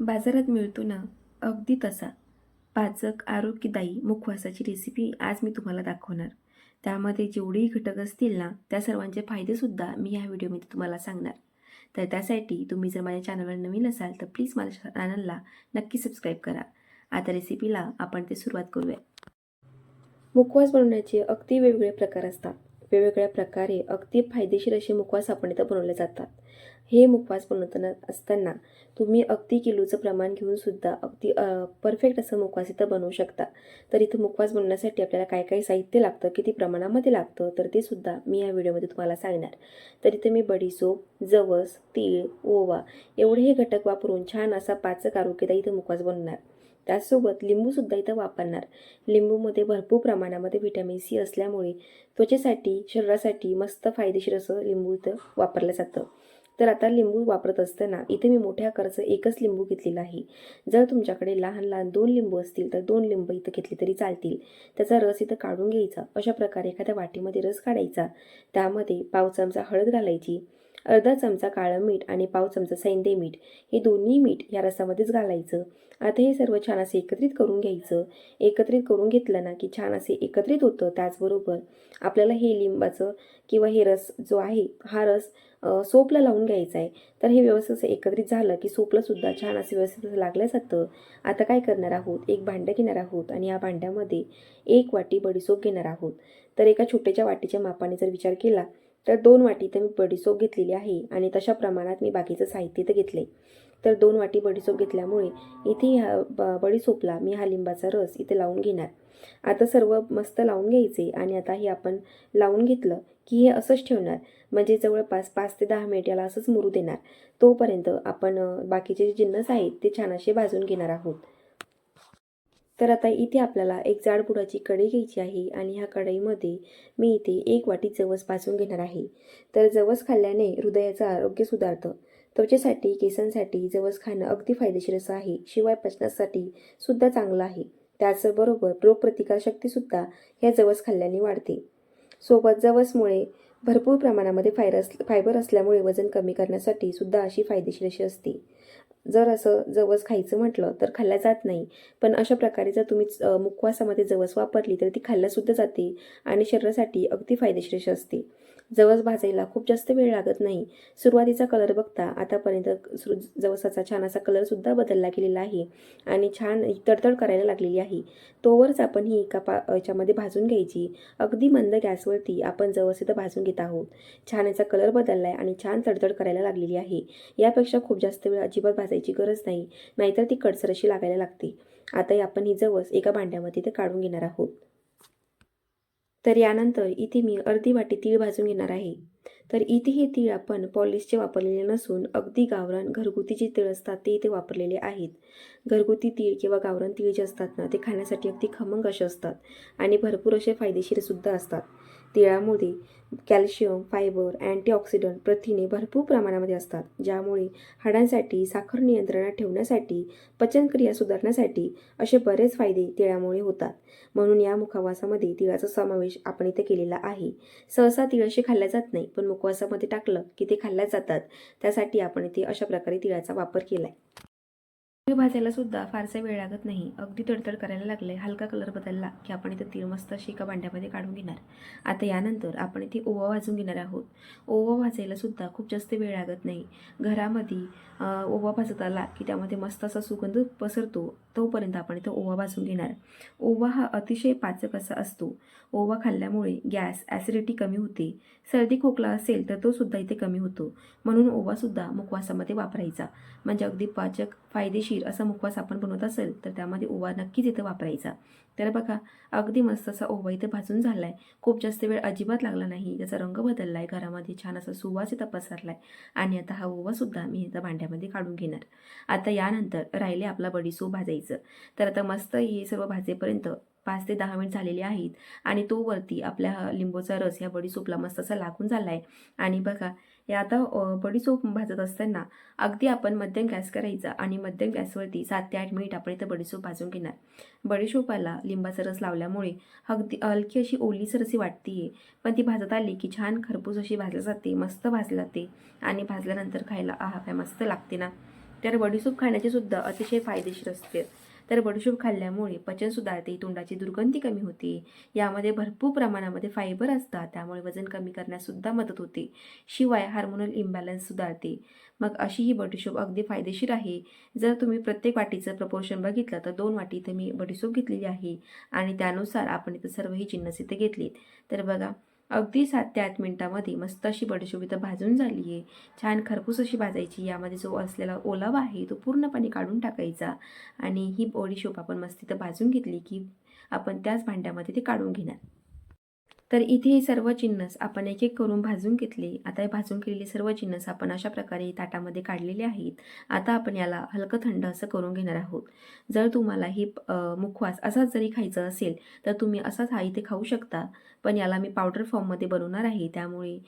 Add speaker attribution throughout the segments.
Speaker 1: बाजारात मिळतो ना अगदी तसा. पाचक आरोग्यदायी मुखवासाची रेसिपी आज मी तुम्हाला दाखवणार. त्यामध्ये जेवढेही घटक असतील ना त्या सर्वांचे फायदेसुद्धा मी ह्या व्हिडिओमध्ये तुम्हाला सांगणार. तर त्यासाठी तुम्ही जर माझ्या चॅनलवर नवीन असाल तर प्लीज माझ्या चॅनलला नक्की सबस्क्राईब करा. आता रेसिपीला आपण ते सुरुवात करूया. मुखवास बनवण्याचे अगदी वेगवेगळे प्रकार असतात. वेगवेगळ्या प्रकारे अगदी फायदेशीर असे मुखवास आपण इथं बनवले जातात. हे मुखवास बनवताना असताना तुम्ही अगदी किलोचं प्रमाण घेऊन सुद्धा अगदी परफेक्ट असं मुखवास इथं बनवू शकता. तर इथं मुखवास बनवण्यासाठी आपल्याला काय काय साहित्य लागतं किती प्रमाणामध्ये लागतं तर ते सुद्धा मी या व्हिडिओमध्ये तुम्हाला सांगणार. तर इथं मी बडीसोप जवस तीळ ओवा एवढे हे घटक वापरून छान असा पाचक आरोग्यदायी इथं मुखवास बनवणार. त्याचसोबत लिंबूसुद्धा इथं वापरणार. लिंबूमध्ये भरपूर प्रमाणामध्ये व्हिटॅमिन सी असल्यामुळे त्वचेसाठी शरीरासाठी मस्त फायदेशीर असं लिंबू इथं वापरलं जातं. तर आता लिंबू वापरत असताना इथे मी मोठ्या आकाराचं एकच लिंबू घेतलेला आहे. जर तुमच्याकडे लहान लहान दोन लिंबू असतील तर दोन लिंबू इथं घेतले तरी चालतील. त्याचा रस इथं काढून घ्यायचा. अशा प्रकारे एखाद्या वाटीमध्ये रस काढायचा. त्यामध्ये पाव चमचा हळद घालायची. अर्धा चमचा काळं मीठ आणि पाव चमचा सैंदे मीठ हे दोन्ही मीठ या रसामध्येच घालायचं. आता हे सर्व छान असे एकत्रित करून घ्यायचं. एकत्रित करून घेतलं ना की छान असे एकत्रित होतं त्याचबरोबर आपल्याला हे लिंबाचं किंवा हे रस जो आहे हा रस सोपला लावून घ्यायचा आहे. तर हे व्यवस्थित असं एकत्रित झालं की सोपलंसुद्धा छान असं व्यवस्थित लागलं जातं आता काय करणार आहोत? एक भांडं घेणार आहोत आणि या भांड्यामध्ये एक वाटी बडीसोप घेणार आहोत. तर एका छोट्याच्या वाटीच्या मापाने जर विचार केला तर दोन वाटी तर मी बडीसोप घेतलेली आहे आणि तशा प्रमाणात मी बाकीचं साहित्य तर घेतले तर दोन वाटी बडीसोप घेतल्यामुळे इथे ह्या ब बडीसोपला मी हा लिंबाचा रस इथे लावून घेणार. आता सर्व मस्त लावून घ्यायचे आणि आता हे आपण लावून घेतलं की हे असंच ठेवणार. म्हणजे जवळपास पाच ते दहा मिनिट याला असंच मुरू देणार. तोपर्यंत आपण बाकीचे जे जिन्नस आहेत ते छान असे भाजून घेणार आहोत. तर आता इथे आपल्याला एक जाडबुडाची कढई घ्यायची आहे आणि ह्या कढईमध्ये मी इथे एक वाटी जवसपासून घेणार आहे. तर जवस खाल्ल्याने हृदयाचं आरोग्य सुधारतं. त्वचेसाठी केसांसाठी जवस खाणं अगदी फायदेशीर असं आहे. शिवाय पचनासाठी सुद्धा चांगलं आहे. त्याचबरोबर रोगप्रतिकारशक्तीसुद्धा ह्या जवस खाल्ल्याने वाढते. सोबत जवसमुळे भरपूर प्रमाणामध्ये फायरस फायबर असल्यामुळे वजन कमी करण्यासाठी सुद्धा अशी फायदेशीर अशी असते. जर असं जवस खायचं म्हटलं तर खाल्ल्या जात नाही. पण अशा प्रकारे जर तुम्ही मुखवासामध्ये जवस वापरली तर ती खाल्ल्यासुद्धा जाते आणि शरीरासाठी अगदी फायदेशीर असते. जवस भाजायला खूप जास्त वेळ लागत नाही. सुरुवातीचा कलर बघता आतापर्यंत सु जवसाचा छान असा कलरसुद्धा बदलला गेलेला आहे आणि छान तडतड करायला लागलेली आहे. तोवरच आपण ही एका पा याच्यामध्ये भाजून घ्यायची. अगदी मंद गॅसवरती आपण जवस इथं भाजून घेत आहोत. छान याचा कलर बदलला आहे आणि छान तडतड करायला लागलेली आहे. यापेक्षा खूप जास्त वेळ अजिबात भाजायची गरज नाही नाहीतर ती कडसर अशी लागायला लागते. आता आपण ही जवस एका भांड्यामध्ये ते काढून घेणार आहोत. तर यानंतर इथे मी अर्धी वाटी तीळ भाजून घेणार आहे. तर इथे हे तीळ आपण पॉलिशचे वापरलेले नसून अगदी गावरान घरगुती जे तीळ असतात ते इथे वापरलेले आहेत. घरगुती तीळ किंवा गावरान तीळ जे असतात ना ते खाण्यासाठी अगदी खमंग असे असतात आणि भरपूर असे फायदेशीरसुद्धा असतात. तिळामध्ये कॅल्शियम फायबर अँटीऑक्सिडंट प्रथिने भरपूर प्रमाणामध्ये असतात. ज्यामुळे हाडांसाठी साखर नियंत्रणात ठेवण्यासाठी पचनक्रिया सुधारण्यासाठी असे बरेच फायदे तिळामुळे होतात. म्हणून या मुखवासामध्ये तिळाचा समावेश आपण इथे केलेला आहे. सहसा तिळ असे खाल्ल्या जात नाही पण मुखवासामध्ये टाकलं की ते खाल्ल्या जातात. त्यासाठी आपण इथे अशा प्रकारे तिळाचा वापर केला आहे भाजायला सुद्धा फारसा वेळ लागत नाही. अगदी तडतड करायला लागले हलका कलर बदलला की आपण इथे तीळ मस्त अशी एका भांड्यामध्ये काढून घेणार. आता यानंतर आपण इथे ओवा भाजून घेणार आहोत. ओवा भाजायला सुद्धा खूप जास्त वेळ लागत नाही. घरामध्ये ओवा भाजत आला की त्यामध्ये मस्त असा सुगंध पसरतो तोपर्यंत आपण इथं ओवा भाजून घेणार. ओवा हा अतिशय पाचक असा असतो. ओवा खाल्ल्यामुळे गॅस ॲसिडिटी कमी होते. सर्दी खोकला असेल तर तो सुद्धा इथे कमी होतो. म्हणून ओवासुद्धा मुखवासामध्ये वापरायचा. म्हणजे अगदी पाचक फायदेशीर असा मुखवास आपण बनवत असेल तर त्यामध्ये ओवा नक्कीच इथं वापरायचा. तर बघा अगदी मस्त असा ओवा इथे भाजून झाला आहे खूप जास्त वेळ अजिबात लागला नाही. त्याचा रंग बदलला आहे घरामध्ये छान असा सुवास इथं पसरला आहे आणि आता हा ओवासुद्धा मी इथं भांड्यामध्ये काढून घेणार. आता यानंतर राहिले आपला बडीसो भाजायचं. तर आता मस्त हे सर्व भाजेपर्यंत पाच ते दहा मिनिट झालेले आहेत. आणि तो वरती आपल्या लिंबूचा रस ह्या बडीसोपला मस्त असा लागून झाला आहे आणि बघा हे आता बडीसोप भाजत असताना अगदी आपण मध्यम गॅस करायचा आणि मध्यम गॅसवरती सात ते आठ मिनिट आपण इथं बडीसोप भाजून घेणार. बडीशोपाला लिंबाचा रस लावल्यामुळे अगदी हलकी अशी ओलीसर अशी वाटते पण ती भाजत आली की छान खरपूस अशी भाजली जाते मस्त भाजली जाते. आणि भाजल्यानंतर खायला आहा काय मस्त लागते ना. तर बडीसूप खाण्याचे सुद्धा अतिशय फायदेशीर असते. तर बडीशोप खाल्ल्यामुळे पचन सुधारते तोंडाची दुर्गंधी कमी होते. यामध्ये भरपूर प्रमाणामध्ये फायबर असतात त्यामुळे वजन कमी करण्याससुद्धा मदत होते. शिवाय हार्मोनल इम्बॅलन्स सुधारते. मग अशी ही बडीशोप अगदी फायदेशीर आहे. जर तुम्ही प्रत्येक वाटीचं प्रपोर्शन बघितलं तर दोन वाटी इथं मी बडीशोप घेतलेली आहे आणि त्यानुसार आपण इथं सर्व ही चिन्हस इथे घेतलीत. तर बघा अगदी सात ते आठ मिनटामध्ये मस्त अशी बडशोबी इथं भाजून झाली आहे. छान खरपूस अशी भाजायची. यामध्ये जो असलेला ओलावा आहे तो पूर्णपणे काढून टाकायचा. आणि ही बडीशोप आपण मस्त तिथं भाजून घेतली की आपण त्याच भांड्यामध्ये ते काढून घेणार. तर इथे हे सर्व जिन्नस आपण एक एक करून भाजून घेतले. आता हे भाजून केलेले सर्व जिन्नस आपण अशा प्रकारे ताटामध्ये काढलेले आहेत. आता आपण याला हलकं थंड असं करून घेणार आहोत. जर तुम्हाला हे मुखवास असाच जरी खायचं असेल तर तुम्ही असाच हा इथे खाऊ शकता. पण याला मी पावडर फॉर्ममध्ये बनवणार आहे. त्यामुळे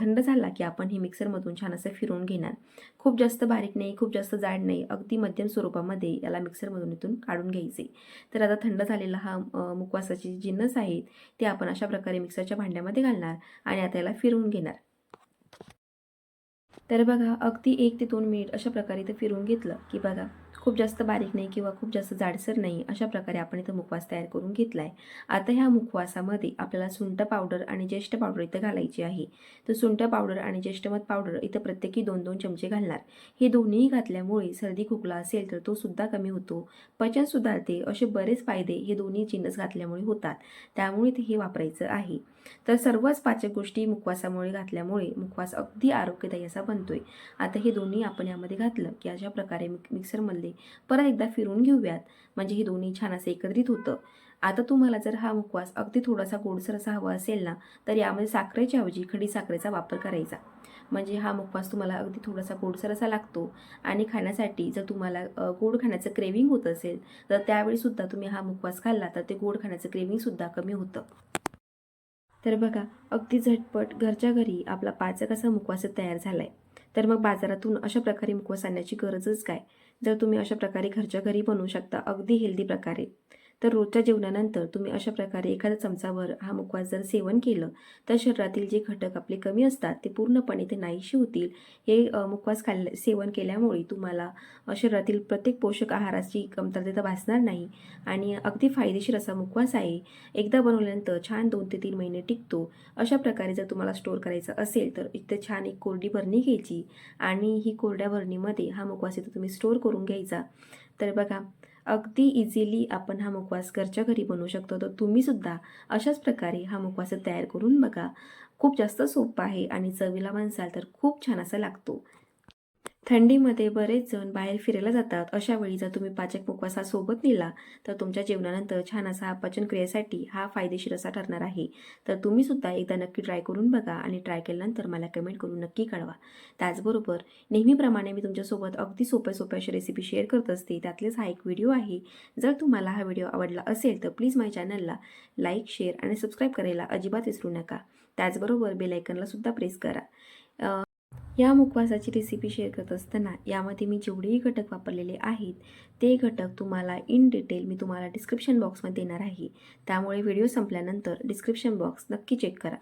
Speaker 1: थंड झाला की आपण हे मिक्सरमधून छान असं फिरवून घेणार. खूप जास्त बारीक नाही खूप जास्त जाड नाही अगदी मध्यम स्वरूपामध्ये याला मिक्सरमधून इथून काढून घ्यायचे. तर आता थंड झालेला हा अ, जी जिन्नस आहेत ते आपण अशा प्रकारे मिक्सरच्या भांड्यामध्ये घालणार आणि आता याला फिरवून घेणार. तर बघा अगदी एक ते दोन मिनिट अशा प्रकारे इथं फिरून घेतलं की बघा खूप जास्त बारीक नाही किंवा खूप जास्त जाडसर नाही अशा प्रकारे आपण इथं मुखवास तयार करून घेतला आहे आता ह्या मुखवासामध्ये आपल्याला सुंठ पावडर आणि ज्येष्ठ पावडर इथं घालायची आहे. तर सुंठ पावडर आणि ज्येष्ठमध पावडर इथं प्रत्येकी दोन दोन चमचे घालणार. हे दोन्ही घातल्यामुळे सर्दी खोकला असेल तर तो सुद्धा कमी होतो. पचन सुधारते असे बरेच फायदे हे दोन्ही जिन्नस घातल्यामुळे होतात. त्यामुळे ते हे वापरायचं आहे. तर सर्वच पाचक गोष्टी मुखवासामुळे घातल्यामुळे मुखवास अगदी आरोग्यदायी असा बनतोय आता हे दोन्ही आपण यामध्ये घातलं की अशा प्रकारे मिक मिक्सरमधले परत एकदा फिरून घेऊयात. म्हणजे हे दोन्ही छान असं एकत्रित होतं. आता तुम्हाला जर हा मुखवास अगदी थोडासा गोडसर असा हवा असेल ना तर यामध्ये साखरेच्या ऐवजी खडी साखरेचा वापर करायचा. म्हणजे हा मुखवास तुम्हाला अगदी थोडासा गोडसर असा लागतो आणि खाण्यासाठी जर तुम्हाला गोड खाण्याचं क्रेविंग होत असेल तर त्यावेळीसुद्धा तुम्ही हा मुखवास खाल्ला तर ते गोड खाण्याचं क्रेविंगसुद्धा कमी होतं. तर बघा अगदी झटपट घरच्या घरी आपला पाचक असा मुखवास तयार झाला आहे तर मग बाजारातून अशा प्रकारे मुखवास आणण्याची गरजच काय? जर तुम्ही अशा प्रकारे घरच्या घरी बनवू शकता अगदी हेल्दी प्रकारे. तर रोजच्या जेवणानंतर तुम्ही अशा प्रकारे एखाद्या चमचावर हा मुखवास जर सेवन केलं तर शरीरातील जे घटक आपले कमी असतात ते पूर्णपणे ते नाहीशी होतील. हे मुखवास खाल्ले सेवन केल्यामुळे तुम्हाला शरीरातील प्रत्येक पोषक आहाराची कमतरता भासणार नाही आणि अगदी फायदेशीर असा मुखवास आहे. एकदा बनवल्यानंतर छान दोन ते तीन महिने टिकतो. अशा प्रकारे जर तुम्हाला स्टोअर करायचं असेल तर इथं छान एक कोरडी भरणी घ्यायची आणि ही कोरड्या भरणीमध्ये हा मुखवास इथं तुम्ही स्टोअर करून घ्यायचा. तर बघा अगदी इझिली आपण हा मुखवास घरच्या घरी बनवू शकतो. तर तुम्हीसुद्धा अशाच प्रकारे हा मुखवास तयार करून बघा. खूप जास्त सोपं आहे आणि चवीला म्हणसाल तर खूप छान असा लागतो. थंडीमध्ये बरेच जण बाहेर फिरायला जातात. अशा वेळी जर तुम्ही पाचक मुखवास सोबत नेला तर तुमच्या जेवणानंतर छान असा पचनक्रियेसाठी हा फायदेशीर असा ठरणार आहे. तर तुम्ही सुद्धा एकदा नक्की ट्राय करून बघा आणि ट्राय केल्यानंतर मला कमेंट करून नक्की कळवा. त्याचबरोबर नेहमीप्रमाणे मी तुमच्यासोबत अगदी सोप्या सोप्या अशा रेसिपी शेअर करत असते. त्यातलेच हा एक व्हिडिओ आहे. जर तुम्हाला हा व्हिडिओ आवडला असेल तर प्लीज माझ्या चॅनलला लाईक शेअर आणि सबस्क्राईब करायला अजिबात विसरू नका. त्याचबरोबर बेलायकनला सुद्धा प्रेस करा. या मुखवासाची रेसिपी शेअर करत असताना यामध्ये मी जेवढेही घटक वापरलेले आहेत ते घटक तुम्हाला इन डिटेल मी तुम्हाला डिस्क्रिप्शन बॉक्समध्ये देणार आहे. त्यामुळे व्हिडिओ संपल्यानंतर डिस्क्रिप्शन बॉक्स नक्की चेक करा.